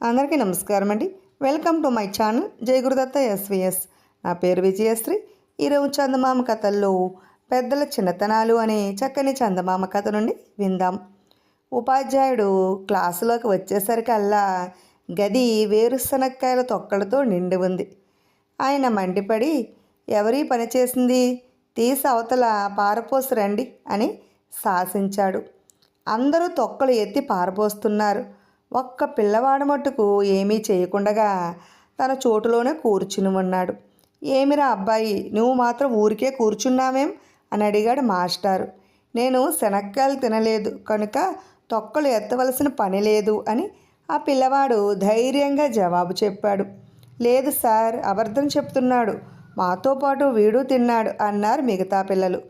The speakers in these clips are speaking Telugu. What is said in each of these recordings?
అందరికీ నమస్కారం అండి welcome to my channel Jaya Gurudatta SVS. నా పేరు విజయశ్రీ. ఈరోజు చందమామ కథల్లో పెద్దల చిన్నతనాలు అనే చక్కని చందమామ కథ నుండి విందాం. ఉపాధ్యాయుడు క్లాసులోకి వచ్చేసరికల్లా గది వేరుశనక్కాయల తొక్కలతో నిండి ఉంది. ఆయన మండిపడి ఎవరి పని చేసింది? తీసి అవతల పారపోసి రండి అని శాసించాడు. అందరూ తొక్కలు ఎత్తి పారపోస్తున్నారు ఒక్క పిల్లవాడు మట్టుకు ఏమీ చేయకుండగా తన చోటులోనే కూర్చుని ఉన్నాడు ఏమిరా అబ్బాయి నువ్వు మాత్రం ఊరికే కూర్చున్నావేం? అని అడిగాడు మాస్టారు. నేను శనక్కాయలు తినలేదు కనుక తొక్కలు ఎత్తవలసిన పని లేదు అని ఆ పిల్లవాడు ధైర్యంగా జవాబు చెప్పాడు. లేదు సార్ అబద్ధం చెప్తున్నాడు మాతో పాటు వీడు తిన్నాడు అన్నారు మిగతా పిల్లలు.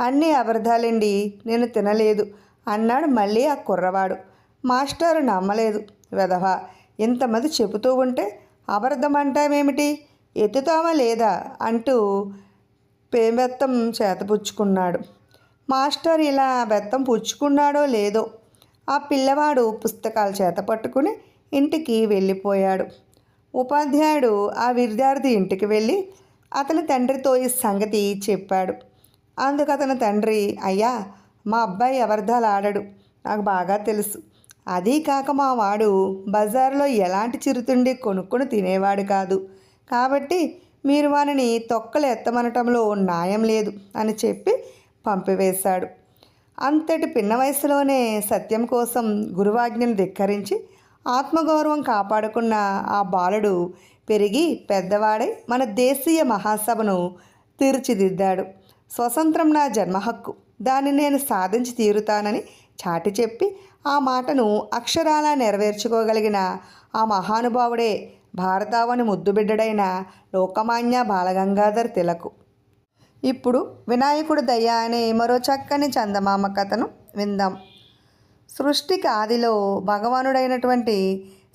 అన్నీ అబద్ధాలండి నేను తినలేదు అన్నాడు మళ్ళీ ఆ కుర్రవాడు. మాస్టారు నమ్మలేదు. వెధవ ఇంతమంది చెబుతూ ఉంటే అబద్ధం అంటామేమిటి ఎత్తుతామా లేదా? అంటూ పేబెత్తం చేతపుచ్చుకున్నాడు మాస్టర్ ఇలా బెత్తం పుచ్చుకున్నాడో లేదో ఆ పిల్లవాడు పుస్తకాలు చేత పట్టుకుని ఇంటికి వెళ్ళిపోయాడు. ఉపాధ్యాయుడు ఆ విద్యార్థి ఇంటికి వెళ్ళి అతని తండ్రితో ఈ సంగతి చెప్పాడు. అందుకు అతని తండ్రి అయ్యా మా అబ్బాయి అబద్ధాలు ఆడడు. నాకు బాగా తెలుసు. అదీ కాక మా వాడు బజార్లో ఎలాంటి చిరుతిండి కొనుక్కొని తినేవాడు కాదు. కాబట్టి మీరు వానిని తొక్కలు ఎత్తమనటంలో న్యాయం లేదు అని చెప్పి పంపివేశాడు. అంతటి పిన్న వయసులోనే సత్యం కోసం గురువాజ్ఞను ధిక్కరించి ఆత్మగౌరవం కాపాడుకున్న ఆ బాలుడు పెరిగి పెద్దవాడై మన దేశీయ మహాసభను తీర్చిదిద్దాడు. స్వతంత్రం నా జన్మ హక్కు దాన్ని నేను సాధించి తీరుతానని చాటి చెప్పి ఆ మాటను అక్షరాలా నెరవేర్చుకోగలిగిన ఆ మహానుభావుడే భారతావని ముద్దుబిడ్డడైన లోకమాన్య బాలగంగాధర్ తిలకు. ఇప్పుడు వినాయకుడు దయ అనే మరో చక్కని చందమామ కథను విందాం. సృష్టికి ఆదిలో భగవానుడైనటువంటి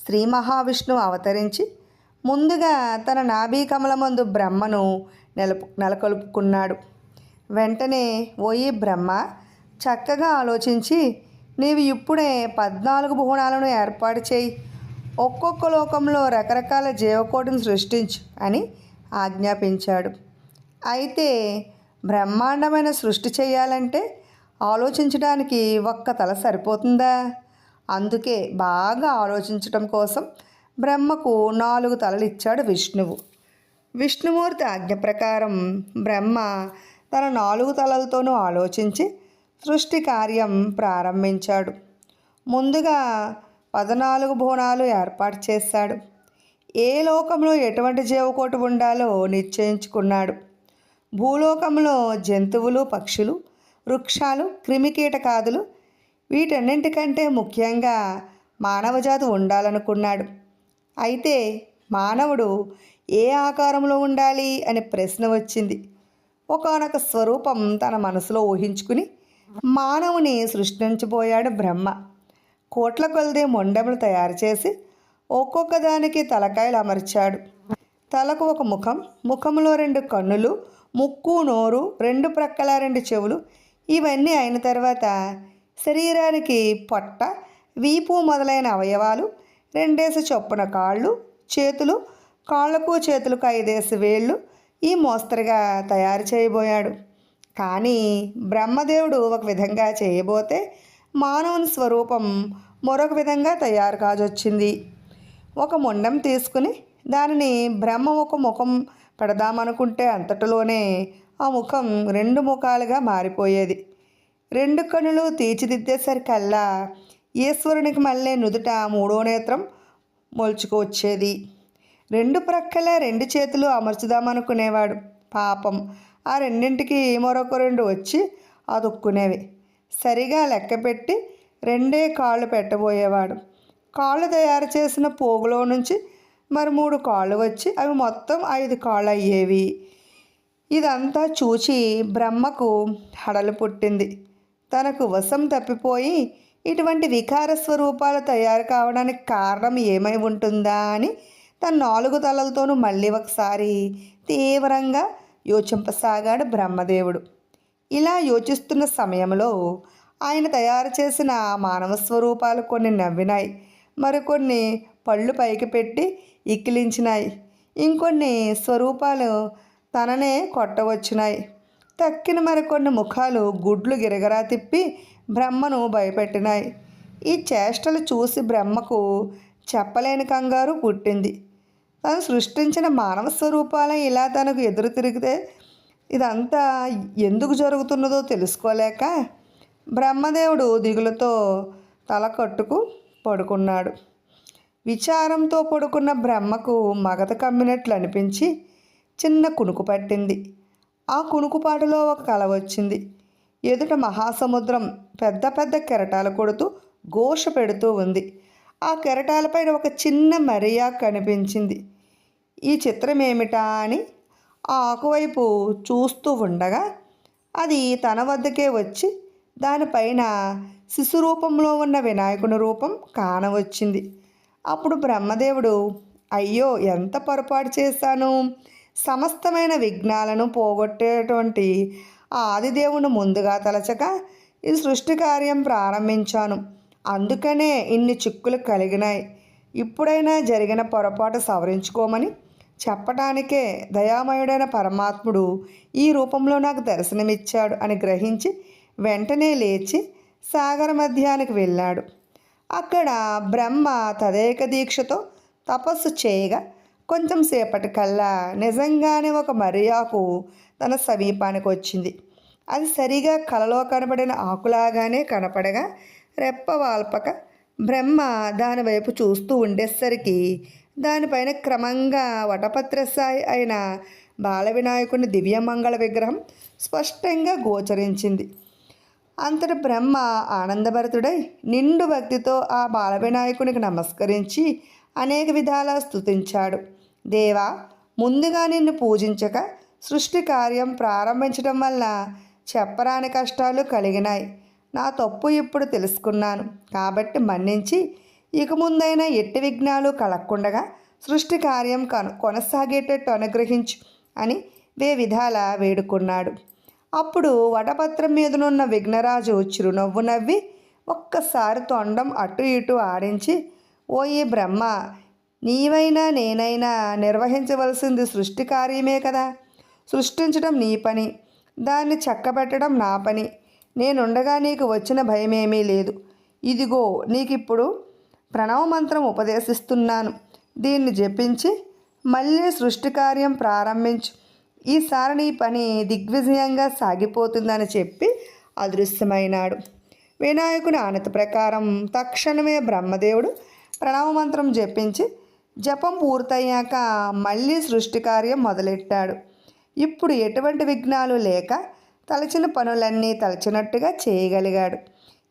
శ్రీ మహావిష్ణువు అవతరించి ముందుగా తన నాభీ కమలమందు బ్రహ్మను నెలపు నెలకొల్పుకున్నాడు. వెంటనే ఓయి బ్రహ్మ చక్కగా ఆలోచించి నీవు ఇప్పుడే పద్నాలుగు భువనాలను ఏర్పాటు చేయి. ఒక్కొక్క లోకంలో రకరకాల జీవకోటిని సృష్టించు అని ఆజ్ఞాపించాడు. అయితే బ్రహ్మాండమైన సృష్టి చేయాలంటే ఆలోచించడానికి ఒక్క తల సరిపోతుందా? అందుకే బాగా ఆలోచించటం కోసం బ్రహ్మకు నాలుగు తలలు ఇచ్చాడు విష్ణువు. విష్ణుమూర్తి ఆజ్ఞ ప్రకారం బ్రహ్మ తన నాలుగు తలలతోనూ ఆలోచించి సృష్టి కార్యం ప్రారంభించాడు. ముందుగా పద్నాలుగు బోనాలు ఏర్పాటు చేశాడు. ఏ లోకంలో ఎటువంటి జీవకోటి ఉండాలో నిశ్చయించుకున్నాడు. భూలోకంలో జంతువులు పక్షులు వృక్షాలు క్రిమికీటకాదులు వీటన్నింటికంటే ముఖ్యంగా మానవజాతి ఉండాలనుకున్నాడు. అయితే మానవుడు ఏ ఆకారంలో ఉండాలి అనే ప్రశ్న వచ్చింది. ఒకనొక స్వరూపం తన మనసులో ఊహించుకుని మానవుని సృష్టించబోయాడు బ్రహ్మ. కోట్ల కొలది మొండములు తయారు చేసి ఒక్కొక్క దానికి తలకాయలు అమర్చాడు. తలకు ఒక ముఖం ముఖంలో రెండు కన్నులు ముక్కు నోరు రెండు ప్రక్కల రెండు చెవులు. ఇవన్నీ అయిన తర్వాత శరీరానికి పొట్ట వీపు మొదలైన అవయవాలు రెండేసి చొప్పున కాళ్ళు చేతులు కాళ్ళకు చేతులకు ఐదేసి వేళ్ళు ఈ మోస్తరుగా తయారు చేయబోయాడు. కానీ బ్రహ్మదేవుడు ఒక విధంగా చేయబోతే మానవుని స్వరూపం మరొక విధంగా తయారు కాజొచ్చింది. ఒక మొండం తీసుకుని దానిని బ్రహ్మ ఒక ముఖం పెడదామనుకుంటే అంతటిలోనే ఆ ముఖం రెండు ముఖాలుగా మారిపోయేది. రెండు కనులు తీర్చిదిద్దేసరికల్లా ఈశ్వరునికి మళ్ళీ నుదుట మూడో నేత్రం మొలుచుకొచ్చేది రెండు ప్రక్కల రెండు చేతులు అమర్చుదామనుకునేవాడు. పాపం ఆ రెండింటికి మరొక రెండు వచ్చి అదుక్కునేవి. సరిగా లెక్క పెట్టి రెండే కాళ్ళు పెట్టబోయేవాడు. కాళ్ళు తయారు చేసిన పోగులో నుంచి మరి మూడు కాళ్ళు వచ్చి అవి మొత్తం ఐదు కాళ్ళు అయ్యేవి. ఇదంతా చూచి బ్రహ్మకు హడలు పుట్టింది. తనకు వశం తప్పిపోయి ఇటువంటి వికార స్వరూపాలు తయారు కావడానికి కారణం ఏమై ఉంటుందా అని తన నాలుగు తలలతోనూ మళ్ళీ ఒకసారి తీవ్రంగా యోచింపసాగాడు బ్రహ్మదేవుడు. ఇలా యోచిస్తున్న సమయంలో ఆయన తయారు చేసిన మానవ స్వరూపాలు కొన్ని నవ్వినాయి. మరికొన్ని పళ్ళు పైకి పెట్టి ఇక్కిలించినాయి ఇంకొన్ని స్వరూపాలు తననే కొట్టవచ్చునాయి. తక్కిన మరికొన్ని ముఖాలు గుడ్లు గిరగరా తిప్పి బ్రహ్మను భయపెట్టినాయి. ఈ చేష్టలు చూసి బ్రహ్మకు చెప్పలేని కంగారు పుట్టింది. తను సృష్టించిన మానవ స్వరూపాలే ఇలా తనకు ఎదురు తిరిగితే ఇదంతా ఎందుకు జరుగుతున్నదో తెలుసుకోలేక బ్రహ్మదేవుడు దిగులతో తల కట్టుకు పడుకున్నాడు. విచారంతో పడుకున్న బ్రహ్మకు మగత కమ్మినట్లు అనిపించి చిన్న కునుకు పట్టింది. ఆ కునుకుపాటులో ఒక కల వచ్చింది. ఎదుట మహాసముద్రం పెద్ద పెద్ద కెరటాలు కొడుతూ ఘోష పెడుతూ ఉంది. ఆ కెరటాలపైన ఒక చిన్న మరియా కనిపించింది. ఈ చిత్రం ఏమిటా అని ఆ ఆకువైపు చూస్తూ ఉండగా అది తన వద్దకే వచ్చి దానిపైన శిశు రూపంలో ఉన్న వినాయకుని రూపం కానవచ్చింది. అప్పుడు బ్రహ్మదేవుడు అయ్యో ఎంత పొరపాటు చేశాను? సమస్తమైన విఘ్నాలను పోగొట్టేటువంటి ఆ ఆదిదేవుని ముందుగా తలచక ఈ సృష్టి కార్యం ప్రారంభించాను. అందుకనే ఇన్ని చిక్కులు కలిగినాయి. ఇప్పుడైనా జరిగిన పొరపాటు సవరించుకోమని చెప్పటానికే దయామయుడైన పరమాత్ముడు ఈ రూపంలో నాకు దర్శనమిచ్చాడు అని గ్రహించి వెంటనే లేచి సాగర మధ్యానికి వెళ్ళాడు. అక్కడ బ్రహ్మ తదేక దీక్షతో తపస్సు చేయగా కొంచెం సేపటి కల్లా నిజంగానే ఒక మర్యాకు తన సమీపానికి వచ్చింది. అది సరిగా కలలో కనబడిన ఆకులాగానే కనపడగా రెప్ప వాల్పక బ్రహ్మ దాని వైపు చూస్తూ ఉండేసరికి దానిపైన క్రమంగా వటపత్రసాయి అయిన బాల వినాయకుని దివ్యమంగళ విగ్రహం స్పష్టంగా గోచరించింది. అంతటి బ్రహ్మ ఆనందభరితుడై నిండు భక్తితో ఆ బాల వినాయకునికి నమస్కరించి అనేక విధాలా స్తుతించాడు. దేవా ముందుగా నిన్ను పూజించక సృష్టి కార్యం ప్రారంభించడం వల్ల చెప్పరాని కష్టాలు కలిగినాయి. నా తప్పు ఇప్పుడు తెలుసుకున్నాను. కాబట్టి మన్నించి ఇక ముందైనా ఎట్టి విఘ్నాలు కలగకుండగా సృష్టి కార్యం కను కొనసాగేటట్టు అనుగ్రహించు అని వే విధాల వేడుకున్నాడు. అప్పుడు వటపత్రం మీదనున్న విఘ్నరాజు చిరునవ్వు నవ్వి ఒక్కసారి తొండం అటు ఇటు ఆడించి ఓ ఈ బ్రహ్మ నీవైనా నేనైనా నిర్వహించవలసింది సృష్టి కార్యమే కదా. సృష్టించడం నీ పని దాన్ని చక్కబెట్టడం నా పని నేనుండగా నీకు వచ్చిన భయమేమీ లేదు. ఇదిగో నీకిప్పుడు ప్రణవ మంత్రం ఉపదేశిస్తున్నాను. దీన్ని జపించి మళ్ళీ సృష్టి కార్యం ప్రారంభించు. ఈసారి నీ పని దిగ్విజయంగా సాగిపోతుందని చెప్పి అదృశ్యమైనాడు. వినాయకుని ఆనత ప్రకారం తక్షణమే బ్రహ్మదేవుడు ప్రణవ మంత్రం జపించి జపం పూర్తయ్యాక మళ్ళీ సృష్టి కార్యం మొదలెట్టాడు. ఇప్పుడు ఎటువంటి విఘ్నాలు లేక తలచిన పనులన్నీ తలచినట్టుగా చేయగలిగాడు.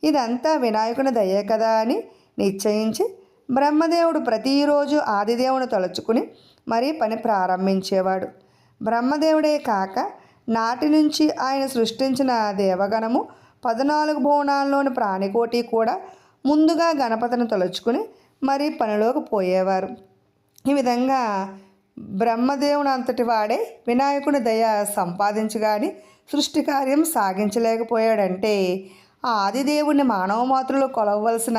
ఇదంతా వినాయకుని దయే కదా అని నిశ్చయించి బ్రహ్మదేవుడు ప్రతిరోజు ఆదిదేవుని తలుచుకుని మరీ పని ప్రారంభించేవాడు. బ్రహ్మదేవుడే కాక నాటి నుంచి ఆయన సృష్టించిన దేవగణము పద్నాలుగు భువనాల్లోని ప్రాణికోటి కూడా ముందుగా గణపతిని తలుచుకుని మరీ పనిలోకి పోయేవారు. ఈ విధంగా బ్రహ్మదేవుని అంతటి వాడే వినాయకుని దయ సంపాదించగాని సృష్టి కార్యం సాగించలేకపోయాడంటే ఆ ఆదిదేవుని మానవ మాతృలు కొలవలసిన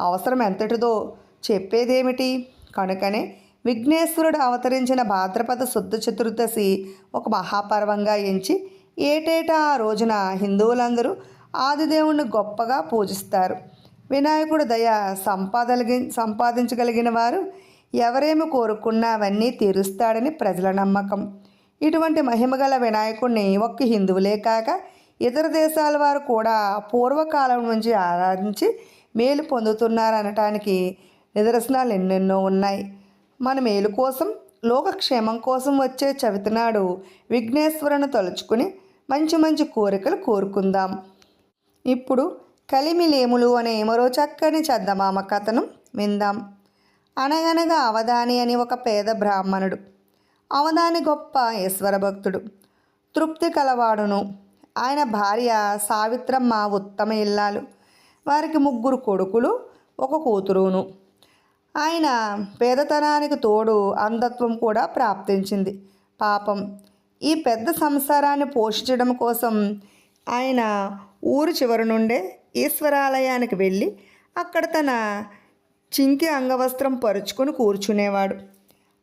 అవసరం ఎంతటిదో చెప్పేదేమిటి? కనుకనే విఘ్నేశ్వరుడు అవతరించిన భాద్రపద శుద్ధ చతుర్దశి ఒక మహాపర్వంగా ఎంచి ఏటేటా ఆ రోజున హిందువులందరూ ఆదిదేవుణ్ణి గొప్పగా పూజిస్తారు. వినాయకుడు దయ సంపాదలిగి సంపాదించగలిగిన వారు ఎవరేమి కోరుకున్నా అవన్నీ తీరుస్తాడని ప్రజల నమ్మకం. ఇటువంటి మహిమగల వినాయకుడిని ఒక్క హిందువులే కాక ఇతర దేశాల వారు కూడా పూర్వకాలం నుంచి ఆరాధించి మేలు పొందుతున్నారనటానికి నిదర్శనాలు ఎన్నెన్నో ఉన్నాయి. మన మేలు కోసం లోకక్షేమం కోసం వచ్చే చవితినాడు విఘ్నేశ్వరుని తలుచుకుని మంచి మంచి కోరికలు కోరుకుందాం. ఇప్పుడు కలిమిలేములు అనే మరో చక్కని చద్దమామ కథను విందాం. అనగనగా అవధాని అని ఒక పేద బ్రాహ్మణుడు అవధాని గొప్ప ఈశ్వర భక్తుడు. తృప్తి కలవాడును. ఆయన భార్య సావిత్రమ్మ ఉత్తమ ఇల్లాలు. వారికి ముగ్గురు కొడుకులు ఒక కూతురును. ఆయన పేదతనానికి తోడు అంధత్వం కూడా ప్రాప్తించింది. పాపం. ఈ పెద్ద సంసారాన్ని పోషించడం కోసం ఆయన ఊరు చివరి నుండే ఈశ్వరాలయానికి వెళ్ళి అక్కడ తన చింకి అంగవస్త్రం పరుచుకొని కూర్చునేవాడు.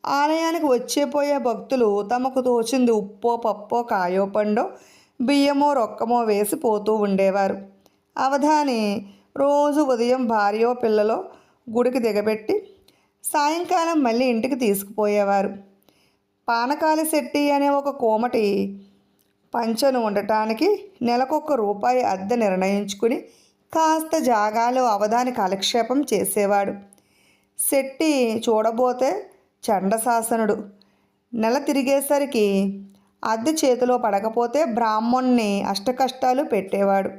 ఆలయానికి వచ్చేపోయే భక్తులు తమకు తోచింది ఉప్పో పప్పో కాయో పండో బియ్యమో రొక్కమో వేసి పోతూ ఉండేవారు. అవధాని రోజు ఉదయం భార్యో పిల్లలో గుడికి దిగబెట్టి సాయంకాలం మళ్ళీ ఇంటికి తీసుకుపోయేవారు. పానకాలి శెట్టి అనే ఒక కోమటి పంచను ఉండటానికి నెలకొక రూపాయి అద్దె నిర్ణయించుకుని కాస్త జాగాలో అవధాని కాలక్షేపం చేసేవాడు. శెట్టి చూడబోతే చండశాసనుడు. నెల తిరిగేసరికి అద్దె చేతిలో పడకపోతే బ్రాహ్మణ్ణి అష్టకష్టాలు పెట్టేవాడు.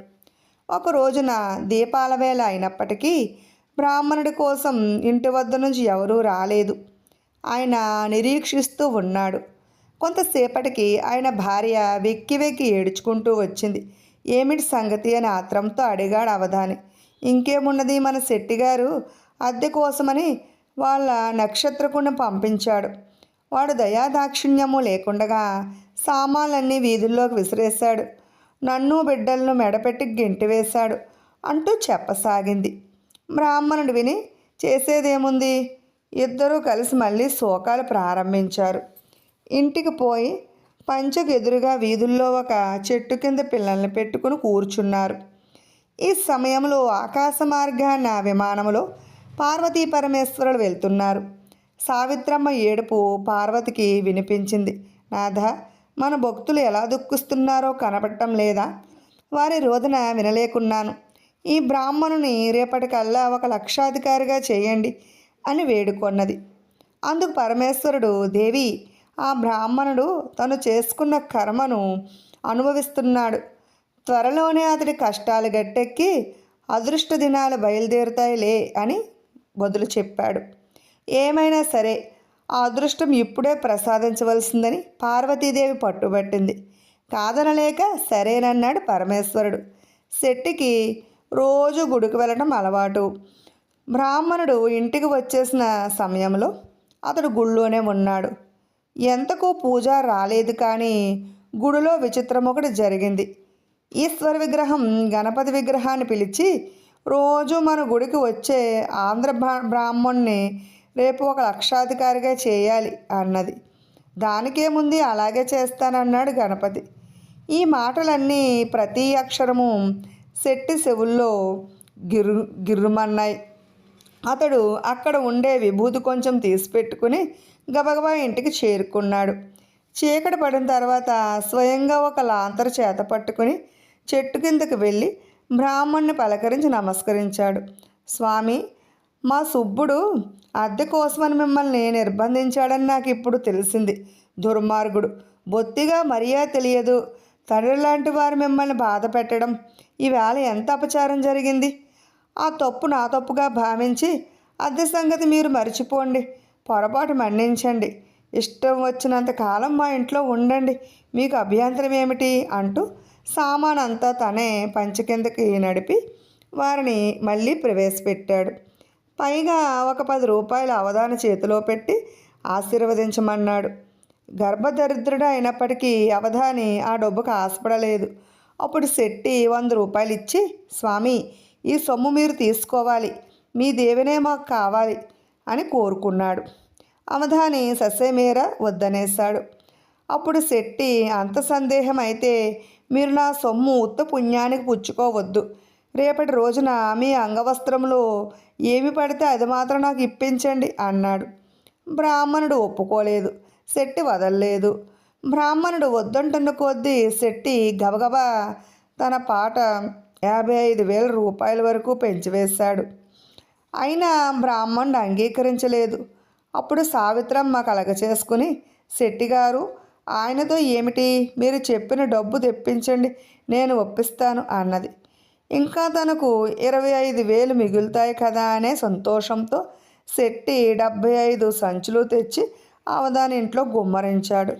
ఒక రోజున దీపాల వేళ అయినప్పటికీ బ్రాహ్మణుడి కోసం ఇంటి వద్ద నుంచి ఎవరూ రాలేదు. ఆయన నిరీక్షిస్తూ ఉన్నాడు. కొంతసేపటికి ఆయన భార్య వెక్కి వెక్కి ఏడ్చుకుంటూ వచ్చింది. ఏమిటి సంగతి అని ఆత్రంతో అడిగాడు అవధాని. ఇంకేమున్నది మన శెట్టిగారు? అద్దె కోసమని వాళ్ళ నక్షత్రకుని పంపించాడు. వాడు దయాదాక్షిణ్యము లేకుండగా సామాన్లన్నీ వీధుల్లోకి విసిరేశాడు. నన్ను బిడ్డలను మెడపెట్టి గెంటివేశాడు అంటూ చెప్పసాగింది. బ్రాహ్మణుడు విని చేసేదేముంది? ఇద్దరూ కలిసి మళ్ళీ శోకాలు ప్రారంభించారు. ఇంటికి పోయి పంచకు ఎదురుగా వీధుల్లో ఒక చెట్టు కింద పిల్లల్ని పెట్టుకుని కూర్చున్నారు. ఈ సమయంలో ఆకాశ మార్గాన విమానంలో పార్వతీ పరమేశ్వరులు వెళ్తున్నారు. సావిత్రమ్మ ఏడుపు పార్వతికి వినిపించింది. నాథ మన భక్తులు ఎలా దుఃఖిస్తున్నారో కనపడటం లేదా? వారి రోదన వినలేకున్నాను. ఈ బ్రాహ్మణుని రేపటికల్లా ఒక లక్షాధికారిగా చేయండి అని వేడుకొన్నది. అందుకు పరమేశ్వరుడు దేవి ఆ బ్రాహ్మణుడు తను చేసుకున్న కర్మను అనుభవిస్తున్నాడు. త్వరలోనే అతడి కష్టాలు గట్టెక్కి అదృష్ట దినాలు బయలుదేరుతాయిలే అని బదులు చెప్పాడు. ఏమైనా సరే ఆ అదృష్టం ఇప్పుడే ప్రసాదించవలసిందని పార్వతీదేవి పట్టుబట్టింది. కాదనలేక సరేనన్నాడు పరమేశ్వరుడు. శెట్టికి రోజు గుడికి వెళ్ళడం అలవాటు. బ్రాహ్మణుడు ఇంటికి వచ్చేసిన సమయంలో అతడు గుళ్ళోనే ఉన్నాడు. ఎంతకు పూజ రాలేదు కానీ గుడిలో విచిత్రం ఒకటి జరిగింది. ఈశ్వర విగ్రహం గణపతి విగ్రహాన్ని పిలిచి రోజు మన గుడికి వచ్చే ఆంధ్ర బ్రా- బ్రాహ్మణ్ణి రేపు ఒక లక్షాధికారిగా చేయాలి అన్నది. దానికేముంది? అలాగే చేస్తానన్నాడు గణపతి. ఈ మాటలన్నీ ప్రతి అక్షరము శెట్టి చెవుల్లో గిర్రు గిర్రుమన్నాయి. అతడు అక్కడ ఉండే విభూతి కొంచెం తీసిపెట్టుకుని గబగబా ఇంటికి చేరుకున్నాడు. చీకటి పడిన తర్వాత స్వయంగా ఒక లాంతరు చేత పట్టుకుని చెట్టు కిందకి వెళ్ళి బ్రాహ్మణ్ణి పలకరించి నమస్కరించాడు. స్వామి మా సుబ్బుడు అద్దె కోసమని మిమ్మల్ని నిర్బంధించాడని నాకు ఇప్పుడు తెలిసింది. దుర్మార్గుడు. బొత్తిగా మర్యాద తెలియదు. తండ్రి లాంటి వారు మిమ్మల్ని బాధ పెట్టడం. ఈవేళ ఎంత అపచారం జరిగింది? ఆ తప్పు నా తప్పుగా భావించి అద్దె సంగతి మీరు మర్చిపోండి. పొరపాటు మన్నించండి. ఇష్టం వచ్చినంత కాలం మా ఇంట్లో ఉండండి. మీకు అభ్యంతరం ఏమిటి? అంటూ సామాన్ అంతా తనే పంచ కిందకి నడిపి వారిని మళ్ళీ ప్రవేశపెట్టాడు. పైగా ఒక పది రూపాయల అవధాన చేతిలో పెట్టి ఆశీర్వదించమన్నాడు. గర్భదరిద్రుడు అయినప్పటికీ అవధాని ఆ డబ్బుకు ఆశపడలేదు. అప్పుడు శెట్టి వంద రూపాయలు ఇచ్చి స్వామి ఈ సొమ్ము మీరు తీసుకోవాలి. మీ దేవునే మాకు కావాలి అని కోరుకున్నాడు. అవధాని ససేమేర వద్దనేశాడు. అప్పుడు శెట్టి అంత సందేహం అయితే మీరు నా సొమ్ము ఉత్త పుణ్యానికి పుచ్చుకోవద్దు. రేపటి రోజున మీ అంగవస్త్రంలో ఏమి పడితే అది మాత్రం నాకు ఇప్పించండి అన్నాడు. బ్రాహ్మణుడు ఒప్పుకోలేదు. శెట్టి వదల్లేదు. బ్రాహ్మణుడు వద్దంటున్న కొద్దీ శెట్టి గబగబా తన పాట యాభై ఐదు వేల రూపాయల వరకు పెంచివేశాడు అయినా బ్రాహ్మణుడు అంగీకరించలేదు. అప్పుడు సావిత్రమ్మ కలగ చేసుకుని శెట్టిగారు ఆయనతో ఏమిటి? మీరు చెప్పిన డబ్బు తెప్పించండి నేను ఒప్పిస్తాను అన్నది. ఇంకా తనకు ఇరవై ఐదు వేలు మిగులుతాయి కదా అనే సంతోషంతో శెట్టి డెబ్భై ఐదు సంచులు తెచ్చి అవధాని ఇంట్లో గుమ్మరించాడు.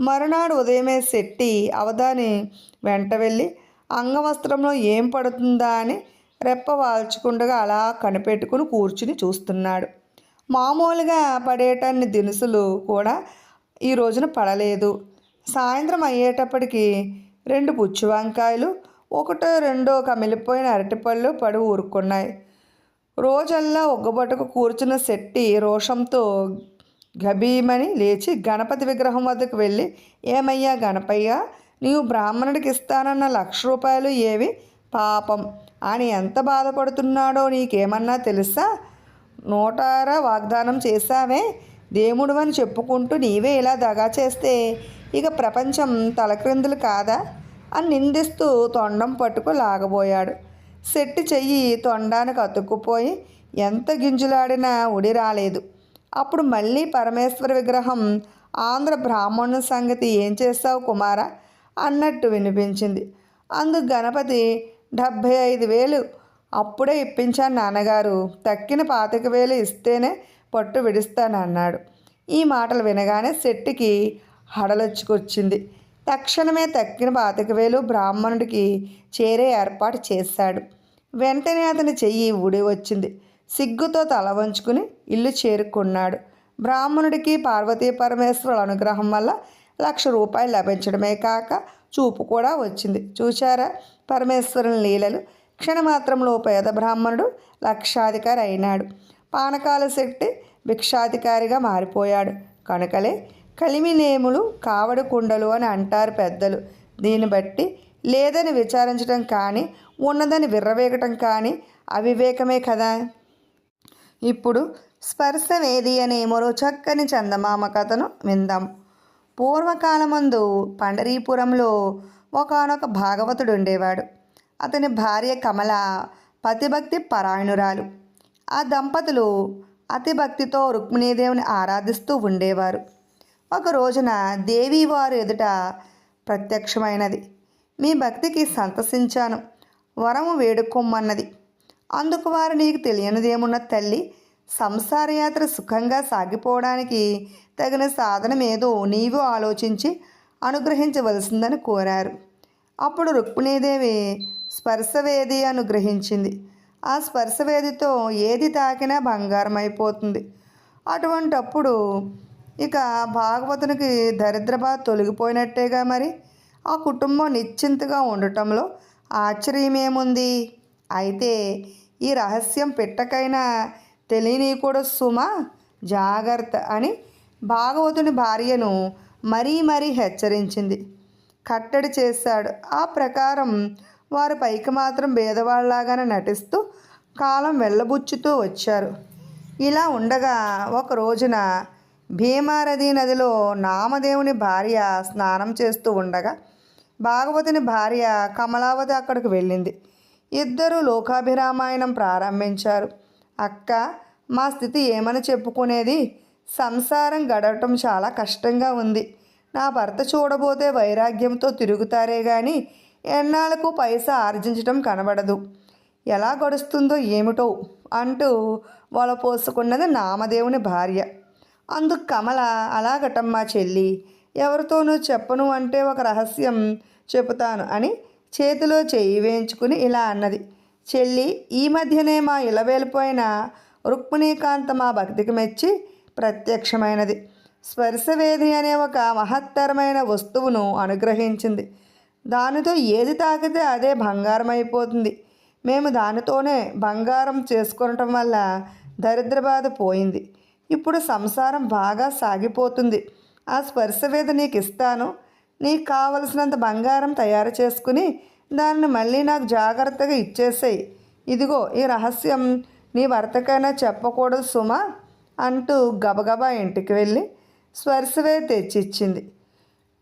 మరునాడు ఉదయమే శెట్టి అవధాని వెంట వెళ్ళి అంగవస్త్రంలో ఏం పడుతుందా అని రెప్ప వాల్చుకుండగా అలా కనిపెట్టుకుని కూర్చుని చూస్తున్నాడు. మామూలుగా పడేటన్ని దినుసులు కూడా ఈ రోజున పడలేదు. సాయంత్రం అయ్యేటప్పటికి రెండు పుచ్చు వంకాయలు ఒకటో రెండో కమిలిపోయిన అరటిపళ్ళు పడి ఊరుకున్నాయి. రోజల్లా ఒగ్గబట్టుకు కూర్చున్న శెట్టి రోషంతో గభీమని లేచి గణపతి విగ్రహం వద్దకు వెళ్ళి ఏమయ్యా గణపయ్య నీవు బ్రాహ్మణుడికి ఇస్తానన్న లక్ష రూపాయలు ఏవి? పాపం. అని ఎంత బాధపడుతున్నాడో నీకేమన్నా తెలుసా? నోటారా వాగ్దానం చేశావే. దేవుడు అని చెప్పుకుంటూ నీవే ఇలా దగా చేస్తే ఇక ప్రపంచం తలక్రిందులు కాదా? అని నిందిస్తూ తొండం పట్టుకు లాగబోయాడు. శెట్టి చెయ్యి తొండానికి అతుక్కుపోయి ఎంత గింజులాడినా ఉడి రాలేదు. అప్పుడు మళ్ళీ పరమేశ్వర విగ్రహం ఆంధ్ర బ్రాహ్మణు సంగతి ఏం చేస్తావు కుమారా? అన్నట్టు వినిపించింది. అందుకు గణపతి డెబ్భై ఐదు వేలు అప్పుడే ఇప్పించాను నాన్నగారు. తక్కిన పాతిక వేలు ఇస్తేనే పట్టు విడుస్తానన్నాడు. ఈ మాటలు వినగానే శెట్టికి హడలొచ్చుకొచ్చింది. తక్షణమే తక్కిన పాతికవేలు బ్రాహ్మణుడికి చేరే ఏర్పాటు చేశాడు. వెంటనే అతని చెయ్యి ఊడి వచ్చింది. సిగ్గుతో తల వంచుకుని ఇల్లు చేరుకున్నాడు. బ్రాహ్మణుడికి పార్వతీ పరమేశ్వరుల అనుగ్రహం వల్ల లక్ష రూపాయలు లభించడమే కాక చూపు కూడా వచ్చింది. చూచారా పరమేశ్వరుని లీలలు. క్షణమాత్రంలో పేద బ్రాహ్మణుడు లక్షాధికారి అయినాడు. పానకాల శెట్టి భిక్షాధికారిగా మారిపోయాడు. కనుకలే కలిమినేములు కావడకుండలు అని అంటారు పెద్దలు. దీన్ని బట్టి లేదని విచారించడం కానీ ఉన్నదని విర్రవేగటం కానీ అవివేకమే కదా. ఇప్పుడు స్పర్శవేది అనే మరో చక్కని చందమామ కథను విందాం. పూర్వకాలమందు పండరీపురంలో ఒకనొక భాగవతుడు ఉండేవాడు అతని భార్య కమల పతిభక్తి పరాయణురాలు. ఆ దంపతులు అతి భక్తితో రుక్మిణీదేవిని ఆరాధిస్తూ ఉండేవారు. ఒక రోజున దేవీవారు ఎదుట ప్రత్యక్షమైనది. మీ భక్తికి సంతసించాను. వరము వేడుకోమన్నది అందుకు వారు నీకు తెలియనిదేమున్న తల్లి సంసారయాత్ర సుఖంగా సాగిపోవడానికి తగిన సాధనమేదో నీవు ఆలోచించి అనుగ్రహించవలసిందని కోరారు. అప్పుడు రుక్మిణీదేవి స్పర్శవేది అనుగ్రహించింది ఆ స్పర్శవేదితో ఏది తాకినా బంగారం అయిపోతుంది అటువంటప్పుడు ఇక భాగవతునికి దరిద్రబాధ తొలగిపోయినట్టేగా మరి? ఆ కుటుంబం నిశ్చింతగా ఉండటంలో ఆశ్చర్యమేముంది? అయితే ఈ రహస్యం పెట్టకైనా తెలియనీకూడదు సుమా జాగ్రత్త అని భాగవతుని భార్యను మరీ మరీ హెచ్చరించింది. కట్టడి చేశాడు. ఆ ప్రకారం వారు పైకి మాత్రం భేదవాళ్ళలాగానే నటిస్తూ కాలం వెళ్ళబుచ్చుతూ వచ్చారు. ఇలా ఉండగా ఒక రోజున భీమారథి నదిలో నామదేవుని భార్య స్నానం చేస్తూ ఉండగా భాగవతుని భార్య కమలావతి అక్కడికి వెళ్ళింది. ఇద్దరు లోకాభిరామాయణం ప్రారంభించారు. అక్క మా స్థితి ఏమని చెప్పుకునేది? సంసారం గడవటం చాలా కష్టంగా ఉంది. నా భర్త చూడబోతే వైరాగ్యంతో తిరుగుతారే కానీ ఎన్నాళ్ళకు పైసా ఆర్జించటం కనబడదు. ఎలా గడుస్తుందో ఏమిటో అంటూ వాళ్ళ పోసుకున్నది నామదేవుని భార్య. అందుకు కమల అలాగటమ్మా చెల్లి ఎవరితోనూ చెప్పను అంటే ఒక రహస్యం చెబుతాను అని చేతిలో చేయి వేయించుకుని ఇలా అన్నది. చెల్లి ఈ మధ్యనే మా ఇలవేలిపోయిన రుక్మిణీకాంత మా భక్తికి మెచ్చి ప్రత్యక్షమైనది. స్పర్శవేది అనే ఒక మహత్తరమైన వస్తువును అనుగ్రహించింది. దానితో ఏది తాకితే అదే బంగారం అయిపోతుంది మేము దానితోనే బంగారం చేసుకొనటం వల్ల దరిద్ర బాధ పోయింది. ఇప్పుడు సంసారం బాగా సాగిపోతుంది. ఆ స్పర్శవేద నీకు ఇస్తాను నీకు కావలసినంత బంగారం తయారు చేసుకుని దాన్ని మళ్ళీ నాకు జాగ్రత్తగా ఇచ్చేసేయి. ఇదిగో ఈ రహస్యం నీ భర్తకైనా చెప్పకూడదు సుమా అంటూ గబగబా ఇంటికి వెళ్ళి స్పర్శవే తెచ్చిచ్చింది.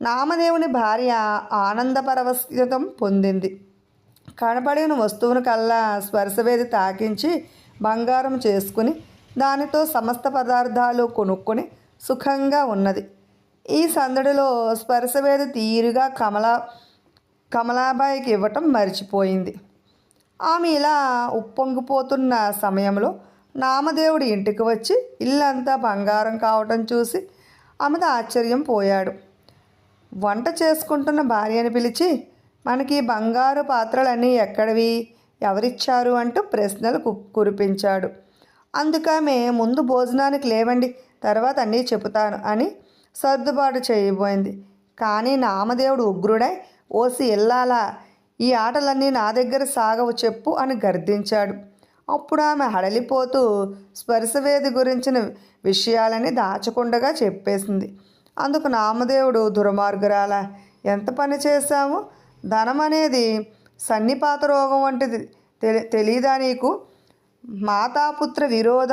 నామదేవుని భార్య ఆనందపరవస్థితం పొందింది. కనపడిన వస్తువును కల్లా స్పర్శవేది తాకించి బంగారం చేసుకుని దానితో సమస్త పదార్థాలు కొనుక్కొని సుఖంగా ఉన్నది. ఈ సందడిలో స్పర్శవేది తీరుగా కమలా కమలాబాయికి ఇవ్వటం మర్చిపోయింది. ఆమె ఇలా ఉప్పొంగిపోతున్న సమయంలో నామదేవుడి ఇంటికి వచ్చి ఇల్లంతా బంగారం కావటం చూసి ఆమెతో ఆశ్చర్యం పోయాడు. వంట చేసుకుంటున్న భార్యని పిలిచి మనకి బంగారు పాత్రలన్నీ ఎక్కడివి? ఎవరిచ్చారు? అంటూ ప్రశ్నలు కు- కురిపించాడు. అందుకమే ముందు భోజనానికి లేవండి తర్వాత అన్నీ చెబుతాను అని సర్దుబాటు చేయబోయింది. కానీ నామదేవుడు ఉగ్రుడై ఓసి ఇల్లాలా ఈ ఆటలన్నీ నా దగ్గర సాగవు చెప్పు అని గర్దించాడు. అప్పుడు ఆమె హడలిపోతూ స్పర్శవేది గురించిన విషయాలని దాచకుండగా చెప్పేసింది. అందుకు నామదేవుడు దుర్మార్గురాల. ఎంత పని చేశాము ధనం అనేది సన్నిపాత రోగం వంటిది. తెలి తెలీదా నీకు? మాతాపుత్ర విరోధ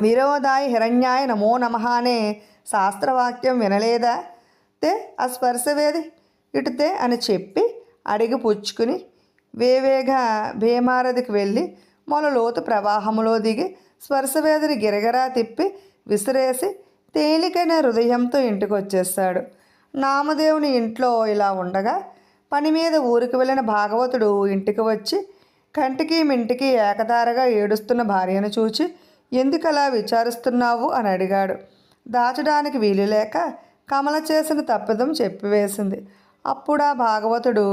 విరోధాయ హిరణ్యాయ నమో నమ అనే శాస్త్రవాక్యం వినలేదా? తే ఆ స్పర్శవేది ఇటుతే అని చెప్పి అడిగి పుచ్చుకుని వేవేగా భీమారధికి వెళ్ళి మొల లోతు ప్రవాహంలో దిగి స్పర్శవేదిని గిరగరా తిప్పి విసిరేసి తేలికైన హృదయంతో ఇంటికి వచ్చేస్తాడు నామదేవుని ఇంట్లో ఇలా ఉండగా పని మీద ఊరికి వెళ్ళిన భాగవతుడు ఇంటికి వచ్చి కంటికి మింటికి ఏకధారగా ఏడుస్తున్న భార్యను చూచి ఎందుకలా విచారిస్తున్నావు? అని అడిగాడు. దాచడానికి వీలు లేక కమల చేసిన తప్పిదం చెప్పివేసింది. అప్పుడు ఆ భాగవతుడు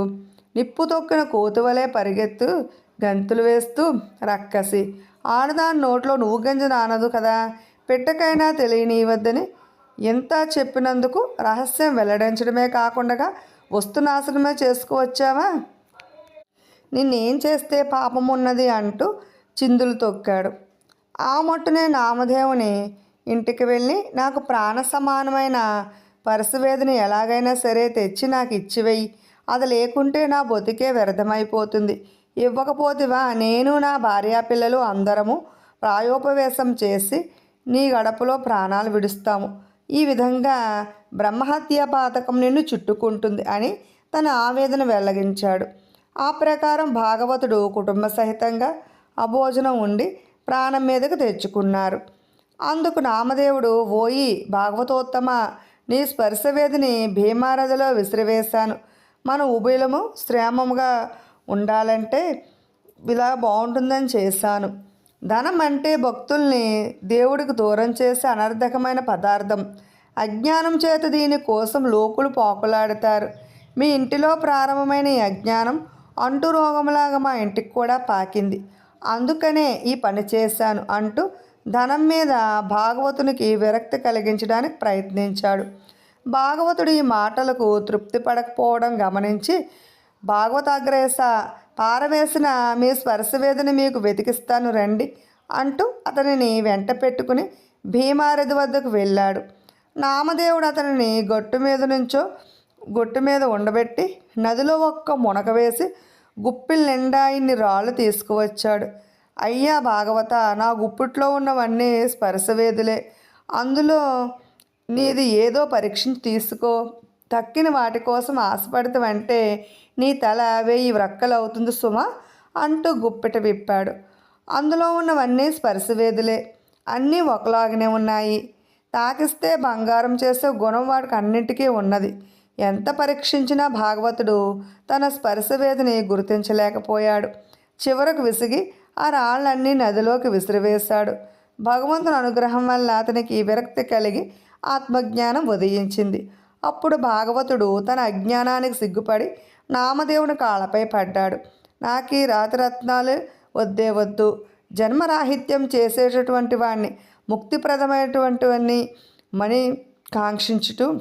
నిప్పు తొక్కిన కోతువలే పరిగెత్తు గంతులు వేస్తూ రక్కసి ఆడదాని నోట్లో నువ్వు గంజ నానదు కదా పెట్టకైనా తెలియనివద్దని ఎంత చెప్పినందుకు రహస్యం వెల్లడించడమే కాకుండా వస్తునాశనమే చేసుకువచ్చావా? నిన్నేం చేస్తే పాపం ఉన్నది అంటూ చిందులు తొక్కాడు. ఆ మట్టునే నామదేవుని ఇంటికి వెళ్ళి నాకు ప్రాణ సమానమైన పరసవేదన ఎలాగైనా సరే తెచ్చి నాకు ఇచ్చివేయి. అది లేకుంటే నా బతికే వ్యర్థమైపోతుంది. ఇవ్వకపోతివా? నేను నా భార్యా పిల్లలు అందరము ప్రాయోపవేశం చేసి నీ గడపలో ప్రాణాలు విడుస్తాము. ఈ విధంగా బ్రహ్మహత్య పాతకం నిన్ను చుట్టుకుంటుంది అని తన ఆవేదన వెల్లగించాడు. ఆ ప్రకారం భాగవతుడు కుటుంబ సహితంగా అభోజనం ఉండి ప్రాణం మీదకు తెచ్చుకున్నారు. అందుకు నామదేవుడు ఓయి భాగవతోత్తమ నీ స్పర్శవేదిని భీమారథలో విసిరివేశాను. మన ఉభయలము శ్రేమముగా ఉండాలంటే ఇలా బాగుంటుందని చేశాను. ధనం అంటే భక్తుల్ని దేవుడికి దూరం చేసే అనర్థకమైన పదార్థం. అజ్ఞానం చేత దీని కోసం లోకులు పోకులాడతారు. మీ ఇంటిలో ప్రారంభమైన ఈ అజ్ఞానం అంటు రోగంలాగా మా ఇంటికి కూడా పాకింది. అందుకనే ఈ పని చేశాను అంటూ ధనం మీద భాగవతునికి విరక్తి కలిగించడానికి ప్రయత్నించాడు. భాగవతుడు ఈ మాటలకు తృప్తి పడకపోవడం గమనించి భాగవతాగ్రేస పారవేసిన మీ స్పర్శవేదన మీకు వెతికిస్తాను రండి అంటూ అతనిని వెంట పెట్టుకుని భీమారథి వద్దకు వెళ్ళాడు. నామదేవుడు అతనిని గట్టు మీద నుంచో గొట్టు మీద ఉండబెట్టి నదిలో ఒక్క మునక వేసి గుప్పిల్ నిండా ఇన్ని రాళ్ళు తీసుకువచ్చాడు. అయ్యా భాగవత నా గుప్పిట్లో ఉన్నవన్నీ స్పర్శవేదులే అందులో నీది ఏదో పరీక్షించి తీసుకో. తక్కిన వాటి కోసం ఆశపడతావంటే నీ తల వెయ్యి వ్రక్కలు అవుతుంది సుమ అంటూ గుప్పెట విప్పాడు. అందులో ఉన్నవన్నీ స్పర్శవేదులే అన్నీ ఒకలాగానే ఉన్నాయి. తాకిస్తే బంగారం చేసే గుణం వాడికి అన్నింటికీ ఉన్నది. ఎంత పరీక్షించినా భాగవతుడు తన స్పర్శవేదిని గుర్తించలేకపోయాడు. చివరకు విసిగి ఆ రాళ్ళన్నీ నదిలోకి విసిరివేశాడు. భగవంతుని అనుగ్రహం వల్ల అతనికి విరక్తి కలిగి ఆత్మజ్ఞానం ఉదయించింది. అప్పుడు భాగవతుడు తన అజ్ఞానానికి సిగ్గుపడి నామదేవుని కాళ్ళపై పడ్డాడు. నాకు ఈ రాతిరత్నాలు వద్దే వద్దు. జన్మరాహిత్యం చేసేటటువంటి వాడిని ముక్తిప్రదమైనటువంటివన్నీ మణి కాంక్షించుటూ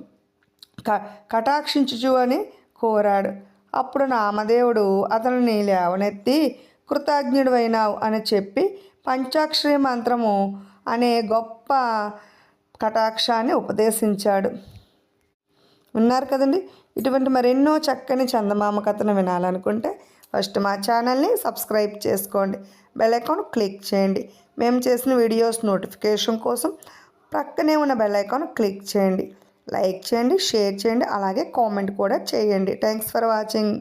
క కటాక్షించుచు అని కోరాడు. అప్పుడు నామదేవుడు అతనిని లేవనెత్తి కృతజ్ఞుడివైనావు అని చెప్పి పంచాక్షరి మంత్రము అనే గొప్ప కటాక్షాన్ని ఉపదేశించాడు. ఉన్నారు కదండి? ఇటువంటి మరెన్నో చక్కని చందమామ కథను వినాలనుకుంటే ఫస్ట్ మా ఛానల్ని సబ్స్క్రైబ్ చేసుకోండి. బెల్ అకౌంట్ క్లిక్ చేయండి. మేము చేసిన వీడియోస్ నోటిఫికేషన్ కోసం ప్రక్కనే ఉన్న బెల్ ఐకాన్ క్లిక్ చేయండి. లైక్ చేయండి షేర్ చేయండి అలాగే కామెంట్ కూడా చేయండి. Thanks for watching.